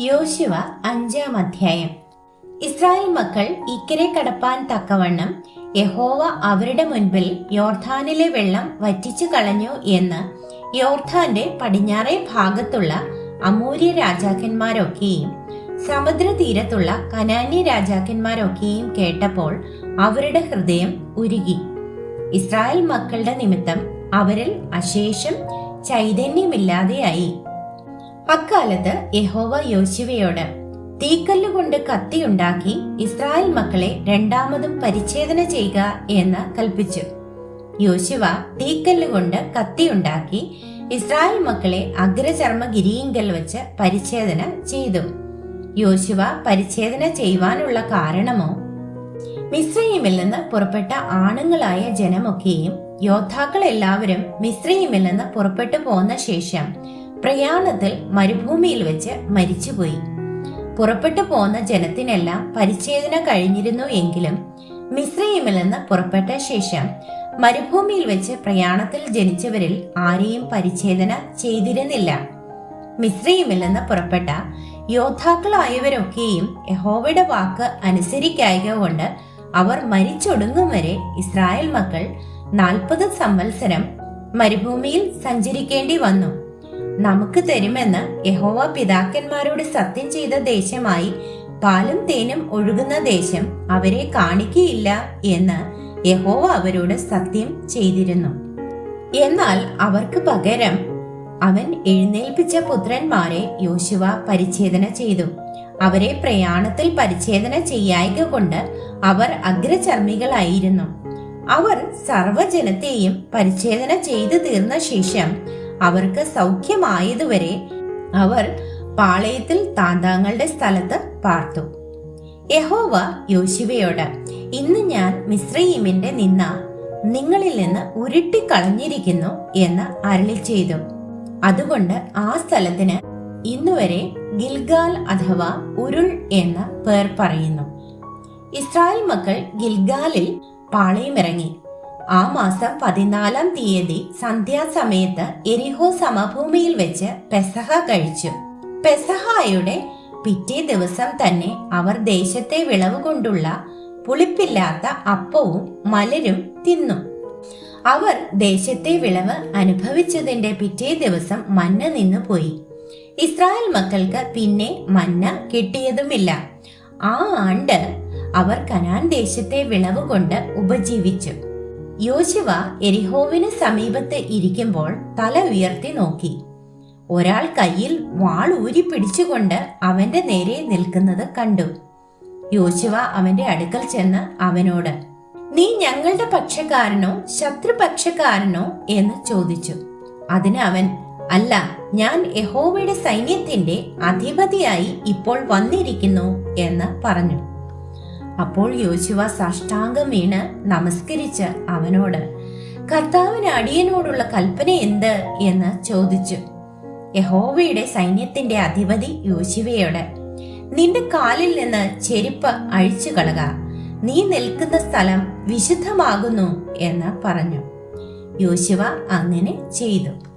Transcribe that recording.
യോശുവ അഞ്ചാം അധ്യായം. ഇസ്രായേൽ മക്കൾ ഇക്കരെ കടപ്പാൻ തക്കവണ്ണം യഹോവ അവരുടെ മുൻപിൽ യോർധാനിലെ വെള്ളം വറ്റിച്ചു കളഞ്ഞു എന്ന് യോർധാന്റെ പടിഞ്ഞാറേ ഭാഗത്തുള്ള അമൂര്യ രാജാക്കന്മാരൊക്കെയും സമുദ്രതീരത്തുള്ള കനാന്യ രാജാക്കന്മാരൊക്കെയും കേട്ടപ്പോൾ അവരുടെ ഹൃദയം ഉരുകി. ഇസ്രായേൽ മക്കളുടെ നിമിത്തം അവരിൽ അശേഷം ചൈതന്യമില്ലാതെയായി. അക്കാലത്ത് യഹോവ യോശുവയോട് തീക്കല്ലുകൊണ്ട് കത്തിയുണ്ടാക്കി ഇസ്രായേൽ മക്കളെ രണ്ടാമതും പരിച്ഛേദന ചെയ്യുക എന്ന് കൽപ്പിച്ചു. യോശുവ തീക്കല്ലുകൊണ്ട് കത്തിയുണ്ടാക്കി ഇസ്രായേൽ മക്കളെ അഗ്രചർമ്മ ഗിരിയിങ്കൽ വെച്ച് പരിച്ഛേദന ചെയ്തു. യോശുവ പരിച്ഛേദന ചെയ്യുവാനുള്ള കാരണമോ? മിശ്രയിമിൽ നിന്ന് പുറപ്പെട്ട ആണുങ്ങളായ ജനമൊക്കെയും യോദ്ധാക്കൾ എല്ലാവരും മിശ്രയിമിൽ നിന്ന് പുറപ്പെട്ടു പോന്ന ശേഷം പ്രയാണത്തിൽ മരുഭൂമിയിൽ വെച്ച് മരിച്ചുപോയി. പുറപ്പെട്ടു പോന്ന ജനത്തിനെല്ലാം പരിച്ഛേദന കഴിഞ്ഞിരുന്നു എങ്കിലും മിശ്രയിമിൽ നിന്ന് പുറപ്പെട്ട ശേഷം മരുഭൂമിയിൽ വെച്ച് പ്രയാണത്തിൽ ജനിച്ചവരിൽ ആരെയും പരിച്ഛേദന ചെയ്തിരുന്നില്ല. മിശ്രയിമിൽ നിന്ന് പുറപ്പെട്ട യോദ്ധാക്കളായവരൊക്കെയും യഹോവയുടെ വാക്ക് അനുസരിക്കായക കൊണ്ട് അവർ മരിച്ചൊടുങ്ങും വരെ ഇസ്രായേൽ മക്കൾ നാൽപ്പത് സംവത്സരം മരുഭൂമിയിൽ സഞ്ചരിക്കേണ്ടി വന്നു. നമുക്ക് തരുമെന്ന് യഹോവ പിതാക്കന്മാരോട് സത്യം ചെയ്ത ദേശമായി പാലും തേനും ഒഴുകുന്ന ദേശം അവരെ കാണിക്കയില്ല എന്ന് യഹോവ അവരോട് സത്യം ചെയ്തിരുന്നു. എന്നാൽ അവർക്ക് പകരം അവൻ എഴുന്നേൽപ്പിച്ച പുത്രന്മാരെ യോശുവ പരിച്ഛേദന ചെയ്തു. അവരെ പ്രയാണത്തിൽ പരിച്ഛേദന ചെയ്യായക കൊണ്ട് അവർ അഗ്രചർമ്മികളായിരുന്നു. അവർ സർവജനത്തെയും പരിച്ഛേദന ചെയ്തു തീർന്ന ശേഷം അവർക്ക് സൗഖ്യമായതുവരെ അവർ പാളയത്തിൽ താന്താങ്ങളുടെ സ്ഥലത്ത് പാർത്തു. യഹോവ യോശുവയോട് ഇന്ന് ഞാൻ മിശ്രീമിന്റെ നിന്ന നിങ്ങളിൽ നിന്ന് ഉരുട്ടിക്കളഞ്ഞിരിക്കുന്നു എന്ന് അരളി ചെയ്തു അതുകൊണ്ട് ആ സ്ഥലത്തിന് ഇന്നുവരെ ഗിൽഗാൽ അഥവാ ഉരുൾ എന്ന് പേർ പറയുന്നു. ഇസ്രായേൽ മക്കൾ ഗിൽഗാലിൽ പാളയമിറങ്ങി. ആ മാസം പതിനാലാം തീയതി സന്ധ്യാസമയത്ത് എരിഹോ സമഭൂമിയിൽ വെച്ച് പെസഹ കഴിച്ചു. പെസഹായുടെ പിറ്റേ ദിവസം തന്നെ അവർ ദേശത്തെ വിളവ് കൊണ്ടുള്ള പുളിപ്പില്ലാത്ത അപ്പവും മലരും തിന്നു. അവർ ദേശത്തെ വിളവ് അനുഭവിച്ചതിന്റെ പിറ്റേ ദിവസം മന്ന നിന്നു പോയി. ഇസ്രായേൽ മക്കൾക്ക് പിന്നെ മന്ന കിട്ടിയതുമില്ല. ആ ആണ്ട് അവർ കനാൻ ദേശത്തെ വിളവ് കൊണ്ട് ഉപജീവിച്ചു. യോശുവ എരിഹോവിന് സമീപത്ത് ഇരിക്കുമ്പോൾ തല ഉയർത്തി നോക്കി. ഒരാൾ കയ്യിൽ വാൾ ഊരി പിടിച്ചുകൊണ്ട് അവന്റെ നേരെ നിൽക്കുന്നത് കണ്ടു. യോശുവ അവന്റെ അടുക്കൽ ചെന്ന് അവനോട് നീ ഞങ്ങളുടെ പക്ഷക്കാരനോ ശത്രുപക്ഷക്കാരനോ? എന്ന് ചോദിച്ചു. അതിന് അവൻ അല്ല ഞാൻ യഹോവയുടെ സൈന്യത്തിന്റെ അധിപതിയായി ഇപ്പോൾ വന്നിരിക്കുന്നു എന്ന് പറഞ്ഞു. അപ്പോൾ യോശുവ സാഷ്ടാംഗം വീണ് നമസ്കരിച്ച് അവനോട് കർത്താവിന് അടിയനോടുള്ള കൽപ്പന എന്ത്? എന്ന് ചോദിച്ചു. യഹോവയുടെ സൈന്യത്തിന്റെ അധിപതി യോശുവയോട് നിന്റെ കാലിൽ നിന്ന് ചെരുപ്പ് അഴിച്ചു കളക. നീ നിൽക്കുന്ന സ്ഥലം വിശുദ്ധമാകുന്നു എന്ന് പറഞ്ഞു. യോശുവ അങ്ങനെ ചെയ്തു.